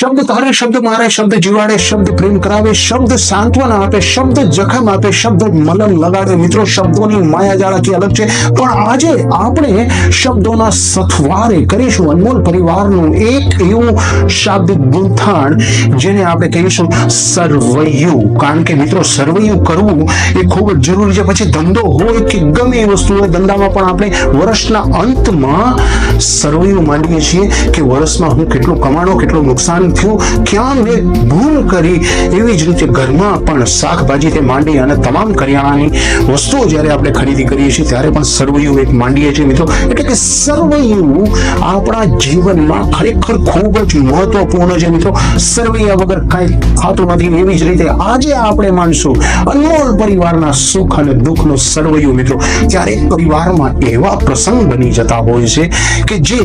શબ્દ તારે શબ્દ, મારે શબ્દ, જીવાડે શબ્દ, પ્રેમ કરાવે શબ્દ, સાંત્વના આપે શબ્દ, જખમ આપે શબ્દ, મલમ લગાડે. મિત્રો, શબ્દોની માયાજાળાથી અલગ છે. પણ આજે આપણે શબ્દોના સથવારે કરીશું. અનમોલ પરિવારનું એક એવું શાબ્દિક ગૂંથાણ જેને આપણે કહીશું સરવૈયું. કારણ કે મિત્રો, સરવૈયું કરવું એ ખૂબ જ જરૂરી છે. પછી ધંધો હોય કે ગમે એ વસ્તુ હોય, ધંધામાં પણ આપણે વર્ષના અંતમાં સરવૈયું માંડીએ છીએ કે વર્ષમાં હું કેટલું કમાણો, કેટલું નુકસાન થયું ક્યાં મેં ભૂલ કરી? એવી જ રીતે ઘરમાં પણ શાકભાજીથી માંડી અને તમામ કરિયાણાની વસ્તુઓ જ્યારે આપણે ખરીદી કરીએ છીએ, ત્યારે પણ સરવૈયું એક માંડીએ છીએ મિત્રો. એટલે કે સરવૈયું આપણા જીવનમાં ખરેખર ખૂબ જ મહત્વપૂર્ણ છે મિત્રો. સરવૈયા વગર કાંઈ થતું નથી. એવી જ રીતે આજે આપણે માનશું અનમોલ પરિવારના સુખ અને દુઃખનો સરવૈયું મિત્રો. ક્યારેક પરિવારમાં એવા પ્રસંગ બની જતા હોય છે કે જે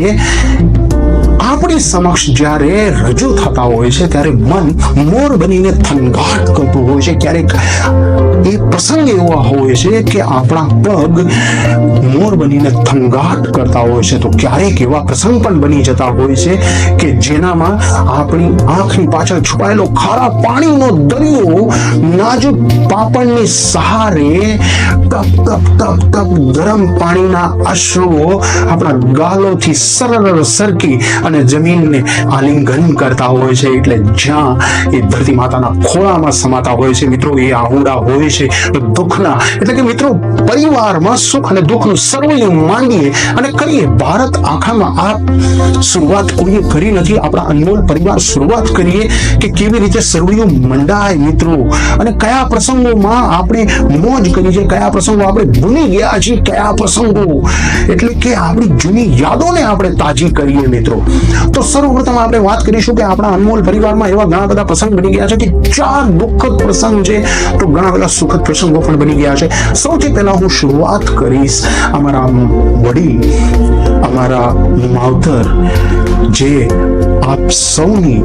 આપણી સમક્ષ જ્યારે રજૂ થતા હોય છે ત્યારે મન મોર બનીને થનગાટ કરતું હોય છે. ક્યારેક એ પ્રસંગ એવા હોય છે કે આપણા પગ મોર બનીને થનગાટ કરતા હોય છે. તો ક્યારેક એવા પ્રસંગ પણ બની જતા હોય છે કે જેનામાં આપણી આંખની પાછળ છુપાયેલો ખારા પાણીનો દરિયો નાજુક પાપણની સહારે ટપ ટપ ટપ ટપ ગરમ પાણીના અશ્રુઓ આપણા ગાલોથી સરળ સરકી અને જમીનને આલિંગન કરતા હોય છે એટલે જ્યાં એ ધરતી માતાના ખોળામાં સમાતા હોય છે, મિત્રો, એ આહુડા હોય છે દુઃખના, એટલે કે મિત્રો, પરિવારમાં સુખ અને દુઃખનું સર્વૈયું માંડીએ અને કરીએ ભારત આખામાં આ શરૂઆત કોઈએ કરી નથી? આપણા અનમોલ પરિવાર શરૂઆત કરીએ કે કેવી રીતે સર્વૈયું મંડાય, મિત્રો. અને કયા પ્રસંગોમાં આપણે મોજ કરી છે કયા પ્રસંગો આપણે ભૂલી ગયા છીએ, કયા પ્રસંગો? એટલે કે આપણી જૂની યાદોને આપણે તાજી કરીએ, મિત્રો. તો સર્વપ્રથમ આપણે વાત કરીશું કે આપણા અનમોલ પરિવારમાં એવા ઘણા બધા પ્રસંગ બની ગયા છે કે ચાર દુઃખદ પ્રસંગ છે. તો ઘણા બધા સુખદ પ્રસંગો પણ બની ગયા છે. સૌથી પહેલા હું શરૂઆત કરીશ અમારા વડીલ, અમારા માવતર, જે આપ સૌની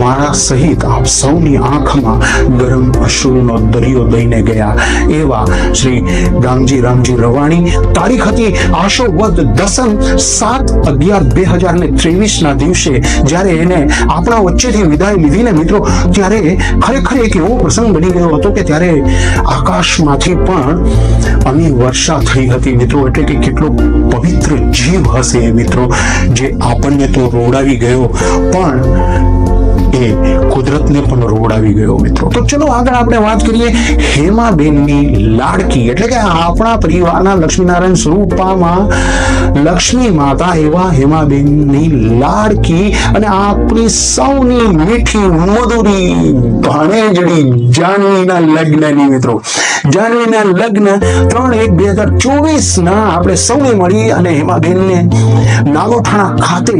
મારા સહિત આપ સૌની આંખમાં ગરમ અશ્રુનો દરિયો દઈને ગયા. એવા શ્રી રામજી રામજી રવાણી. તારીખ હતી આશોવદ દસમ સાત અગિયાર બે હજાર ને ત્રેવીસ ના દિવસે જ્યારે એને આપણા વચ્ચેથી વિદાય લીધીને મિત્રો, ત્યારે ખરેખર એક એવો પ્રસંગ બની ગયો હતો કે ત્યારે આકાશમાંથી પણ અમી વર્ષા થઈ હતી મિત્રો. એટલે કે કેટલો પવિત્ર જીવ હશે મિત્રો, જે આપણને તો રોડાવી ગયો. પણ એ કુદરતને પણ રોડાવી ગયો મિત્રો. તો ચલો આગળ આપણે વાત કરીએ હેમાબેનની લાડકી. એટલે કે આપણા પરિવારના લક્ષ્મીનારાયણ સ્વરૂપામાં લક્ષ્મી માતા એવા હેમાબેનની લાડકી અને આપણી સૌની મીઠી મધુરી ભાણેજડી જાનવીના લગ્નની મિત્રો. જાનવીના લગ્ન ત્રણ એક બે હજાર ચોવીસ ના આપણે સૌને મળી અને હેમાબેનને નાગોઠાણા ખાતે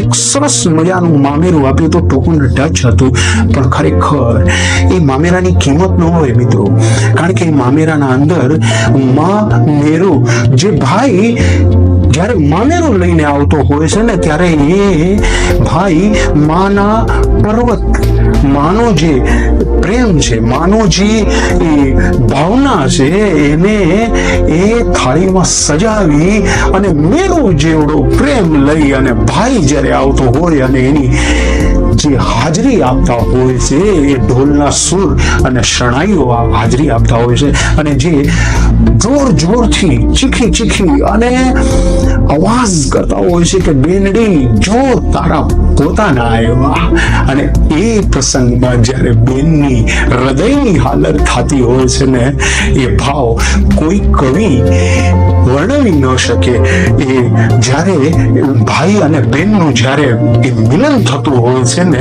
એક સરસ મજાનું મામેરું આપ્યું તો ટોકન ટચ હતું, પણ ખરેખર એ મામેરાની કિંમત ન હોય મિત્રો. કારણ કે મામેરાના અંદર મામેરું જે ભાઈ જ્યારે મામેરું લઈને આવતો હોય છે ને, ત્યારે એ ભાઈ માના પર્વત માનો જે પ્રેમ છે માનો જે એ ભાવના છે, એને એ થાળીમાં સજાવી અને મેળો જેવડો પ્રેમ લઈ અને ભાઈ જ્યારે આવતો હોય અને એની જે હાજરી આપતા હોય છે, એ ઢોલના સુર અને શરણાઈઓ હાજરી આપતા હોય છે. અને જે જોર જોરથી, ચીખી ચીખી અને અવાજ કરતા હોય છે કે બેનડી, જો તારા પોતાના આવ્યા અને એ પ્રસંગમાં જ્યારે બેનની હૃદયની હાલત થતી હોય છે ને, એ ભાવ કોઈ કવિ વર્ણવી ન શકે. એ જ્યારે, ભાઈ અને બેનનું જ્યારે એ મિલન થતું હોય છે ને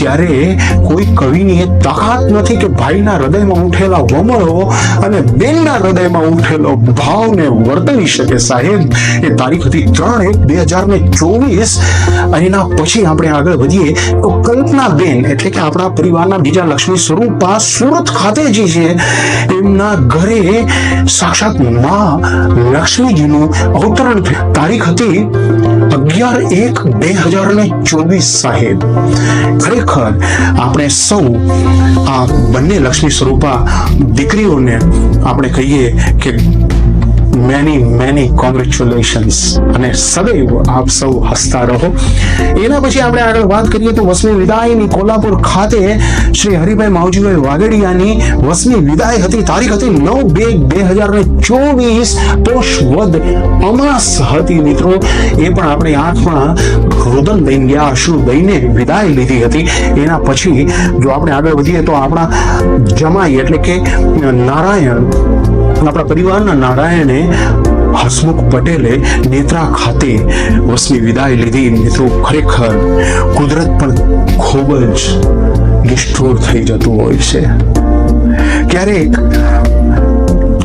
ત્યારે કોઈ કવિની એ તાકાત નથી કે ભાઈના હૃદયમાં ઉઠેલા વમળો અને બેનના હૃદયમાં ઉઠેલો ભાવને વર્તવી શકે. સાહેબ, એ તારીખ હતી ત્રણ એક બે હજાર ને ચોવીસ. એના પછી આપણે આગળ વધીએ તો કલ્પના બેન એટલે કે આપણા પરિવારના બીજા લક્ષ્મી સ્વરૂપા સુરત ખાતે જે છે, એમના ઘરે સાક્ષાત મા લક્ષ્મીજીનું અવતરણ તારીખ હતી અગિયાર એક બે હજાર ને ચોવીસ સાહેબ. ખરેખર આપણે સૌ આ બંને લક્ષ્મી સ્વરૂપા દીકરીઓને આપણે કહીએ કે મેની મેની કોંગ્રેચ્યુલેશન્સ અને સદૈવ આપ સૌ હસતા રહો. એના પછી આપણે આગળ વાત કરીએ તો વસમી વિદાયની કોલ્હાપુર ખાતે શ્રી હરિભાઈ માવજીભાઈ વાગડિયાની વસમી વિદાય હતી. તારીખ હતી નવ બે બે હજાર ને ચોવીસ. પોષ વદ અમાસ હતી મિત્રો. એ પણ આપણે આંખમાં રુદન દઈને ગયા, અશ્રુ દઈને વિદાય લીધી હતી. એના પછી જો આપણે આગળ વધીએ તો આપણા જમાઈ એટલે કે નારાયણ આપણા પરિવારના નારાયણે હસમુખ પટેલે નેત્રા ખાતે વસની વિદાય લીધી. મિત્રો, ખરેખર કુદરત પણ ખૂબ જ નિષ્ઠુર થઈ જતું હોય છે. ક્યારેક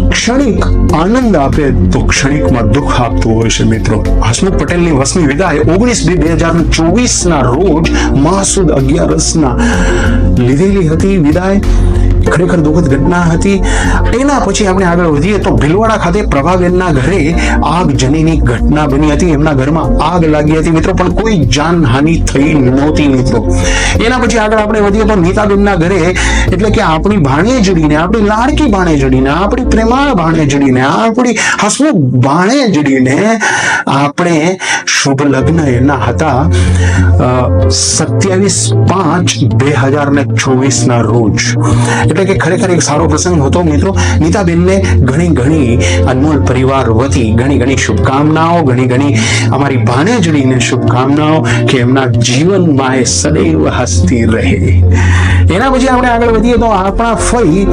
ક્ષણિક આનંદ આપે તો ક્ષણિકમાં દુઃખ આપતું હોય છે, મિત્રો. હસમુખ પટેલની વસની વિદાય ઓગણીસ બે બે હજાર ચોવીસ ના રોજ મહાસુદ અગિયારસના લીધેલી હતી વિદાય. ખરેખર દુઃખદ ઘટના હતી. એના પછી આપણે આગળ વધીએ તો ભીલવાડા ખાતે પ્રભાબેનના ઘરે આગ જનીની ઘટના બની હતી. એમના ઘરમાં આગ લાગી હતી મિત્રો, પણ કોઈ જાનહાનિ થઈ નહોતી મિત્રો. એના પછી આગળ આપણે વધીએ તો નીતાબેનના ઘરે, એટલે કે આપણી ભાણેજડીને આપણી લાડકી ભાણેજડીને આપણી પ્રેમાળ ભાણેજડીને આપણી હસમુખ ભાણેજડીને આપણે શુભ લગ્ન એના હતા. સત્યાવીસ પાંચ બે હજાર ને ચોવીસ ના રોજ. એટલે કે ખરેખર એક સારો પ્રસંગ હતો, મિત્રો. નીતાબેનને ઘણી ઘણી અનમોલ પરિવાર વતી ઘણી ઘણી શુભકામનાઓ, ઘણી ઘણી અમારી ભાણેજડીને શુભકામનાઓ કે એમના જીવનમાં એ સદૈવ હસતી રહે. એના પછી આપણે આગળ વધીએ તો આપણા ફઈ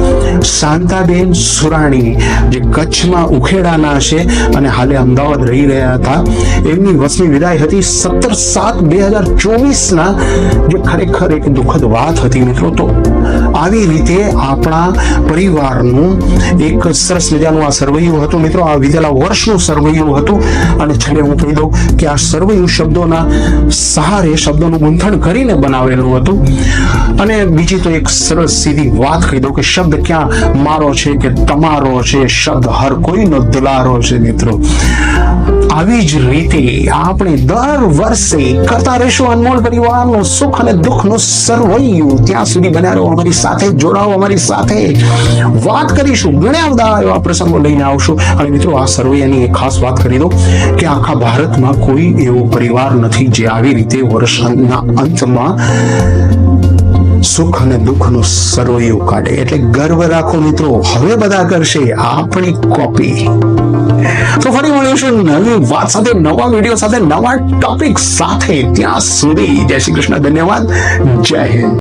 શાંતાબેન સુરાણી જે કચ્છમાં ઉખેડાના છે અને હાલે અમદાવાદ રહી રહ્યા હતા. એમની વસની વિદાય હતી સત્તર સાત બે હજાર ચોવીસના. જે ખરેખર એક દુઃખદ વાત હતી મિત્રો. તો આવી રીતે આપણા પરિવારનું એક સરસ મજાનું આ સર્વૈયું હતું મિત્રો. આ વિતેલા વર્ષનું સર્વૈયું હતું. અને છેલ્લે હું કહી દઉં કે આ સર્વૈયું શબ્દોના સહારે શબ્દોનું ગૂંથણ કરીને બનાવેલું હતું. અને બીજી તો એક સરસ સીધી વાત કહી દઉં કે શબ્દ ક્યાં મારો છે કે તમારો છે? શબ્દ હર કોઈનો દુલારો છે મિત્રો. આવી જ રીતે આપણે દર વર્ષે કરતા રહીશું અનમોલ પરિવારનું સુખ અને દુઃખનું સર્વૈયું. ત્યાં સુધી બન્યા રહો અમારી સાથે, જોડાઓ અમારી સાથે. વાત કરીશું, ઘણા બધા એવા પ્રસંગો લઈને આવશું. અને મિત્રો, આ સર્વૈયાની એક ખાસ વાત કરી દો કે આખા ભારતમાં કોઈ એવો પરિવાર નથી જે આવી રીતે વર્ષના અંતમાં સુખ અને દુઃખનું સરોયું કાઢે. એટલે ગર્વ રાખો મિત્રો. હવે બધા કરશે આપણી કોપી તો ફરી મળીશું નવી વાત સાથે, નવા વીડિયો સાથે, નવા ટોપિક સાથે. ત્યાં સુધી જય શ્રી કૃષ્ણ. ધન્યવાદ. જય હિન્દ.